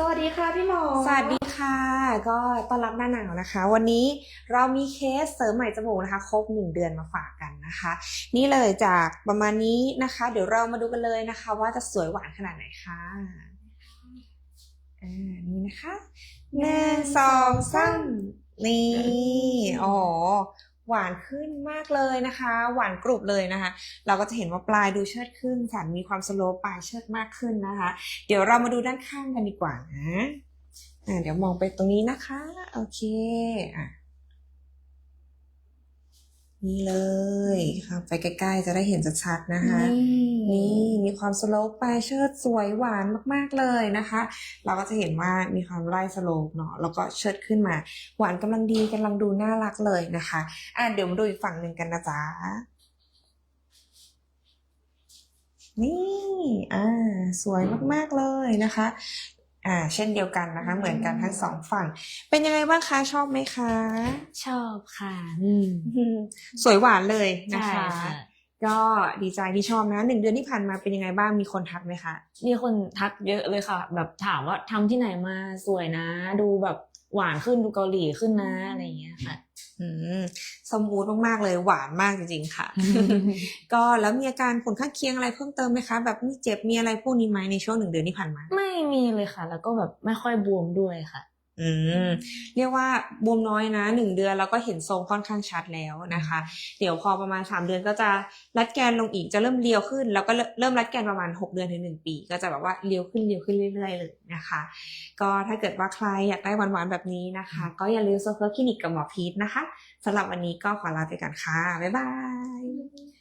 สวัสดีค่ะพี่หมอ สวัสดีค่ะ ก็ต้อนรับหน้าหนาวนะคะ วันนี้เรามีเคสเสริมใหม่จมูกนะคะ ครบหนึ่งเดือนมาฝากกันนะคะ นี่เลยจากประมาณนี้นะคะ เดี๋ยวเรามาดูกันเลยนะคะ ว่าจะสวยหวานขนาดไหนค่ะอ่านี่นะคะหนึ่งสองสามนี่อ๋อ หวานขึ้นมากเลยนะคะ หวานกรุบเลยนะคะ เราก็จะเห็นว่าปลายดูเชิดขึ้นสันมีความสโลปปลายเชิดมากขึ้นนะคะ เดี๋ยวเรามาดูด้านข้างกันดีกว่านะเดี๋ยวมองไปตรงนี้นะคะ โอเคอะ นี่เลยครับไปใกล้ๆจะได้เห็นชัดๆนะคะ นี่มีความสโลปปลายเชิดสวยหวานมากๆเลยนะคะ เราก็จะเห็นว่ามีความไล่สโลปเนาะแล้วก็เชิดขึ้นมา หวานกำลังดีกำลังดูน่ารักเลยนะคะอะเดี๋ยวมาดูอีกฝั่งหนึ่งกันนะจ๊ะนี่ อ่า สวยมาก ๆ เลยนะคะ อ่า เช่นเดียวกันนะคะ เหมือนกันทั้งสองฝั่ง เป็นยังไงบ้างคะ ชอบไหมคะ ชอบค่ะอืมสวยหวานเลยนะใช่คะค่ะก็ดีใจที่ชอบนะหนึ่งเดือนที่ผ่านมาเป็นยังไงบ้างมีคนทักไหมคะ มีคนทักเยอะเลยค่ะ แบบถามว่าทำที่ไหนมาสวยนะ ดูแบบหวานขึ้นดูเกาหลีขึ้นนะอะไรอย่างเงี้ยค่ะอืม สมูทมากๆเลยหวานมากจริงๆค่ะ ก็แล้วมีอาการผลข้างเคียงอะไรเพิ่มเติมไหมคะ แบบมีเจ็บมีอะไรพวกนี้ไหมในช่วงหนึ่งเดือนที่ผ่านมา ไม่มีเลยค่ะ แล้วก็แบบไม่ค่อยบวมด้วยค่ะ อืมเรียกว่าบวมน้อยนะหนึ่งเดือนแล้วก็เห็นทรงค่อนข้างชัดแล้วนะคะ เดี๋ยวพอประมาณสามเดือนก็จะรัดแกนลงอีกจะเริ่มเรียวขึ้น แล้วก็เริ่มรัดแกนประมาณหกเดือนถึงหนึ่งปี ก็จะแบบว่าเรียวขึ้นเรียวขึ้นเรื่อยๆเลยนะคะ ก็ถ้าเกิดว่าใครอยากได้หวานๆแบบนี้นะคะ ก็อย่าลืมโซเฟอร์คลินิกกับหมอพีทนะคะสำหรับวันนี้ก็ขอลาไปก่อนค่ะบ๊ายบาย